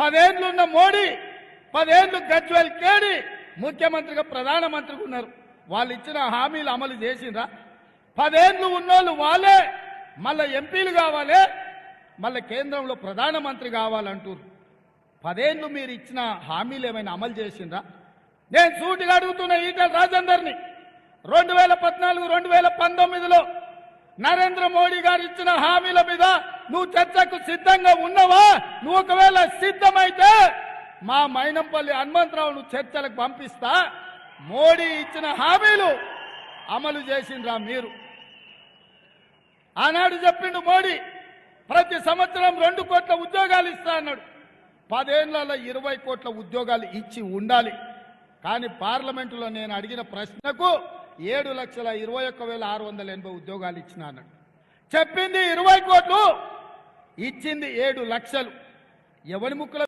పదేండ్లున్న మోడీ పదేండ్లు గజ్వేల్ కేడి ముఖ్యమంత్రిగా ప్రధానమంత్రికి ఉన్నారు. వాళ్ళు ఇచ్చిన హామీలు అమలు చేసిండ్రా. పదేండ్లు ఉన్నోళ్ళు వాళ్ళే మళ్ళీ ఎంపీలు కావాలి మళ్ళీ కేంద్రంలో ప్రధానమంత్రి కావాలంటారు పదేండ్లు మీరు ఇచ్చిన హామీలు ఏమైనా అమలు చేసిండ్రా? నేను సూటిగా అడుగుతున్న ఈటల రాజేందర్ని రెండు వేల పద్నాలుగు రెండు వేల పంతొమ్మిదిలో నరేంద్ర మోడీ గారు ఇచ్చిన హామీల మీద నువ్వు చర్చకు సిద్ధంగా ఉన్నావా? నువ్వు ఒకవేళ సిద్ధమైతే మా మైనంపల్లి హనుమంతరావును చర్చలకు పంపిస్తా. మోడీ ఇచ్చిన హామీలు అమలు చేసిండ్రా మీరు. ఆనాడు చెప్పిండు మోడీ ప్రతి సంవత్సరం రెండు కోట్ల ఉద్యోగాలు ఇస్తా అన్నాడు. పదేళ్ళలో ఇరవై కోట్ల ఉద్యోగాలు ఇచ్చి ఉండాలి. కానీ పార్లమెంటులో నేను అడిగిన ప్రశ్నకు ఏడు లక్షల ఇరవై ఒక్క వేల ఆరు వందల ఎనభై ఉద్యోగాలు ఇచ్చిన అన్నాడు చెప్పింది ఇరవై కోట్లు ఇచ్చింది ఏడు లక్షలు. ఎవరి ముక్కుల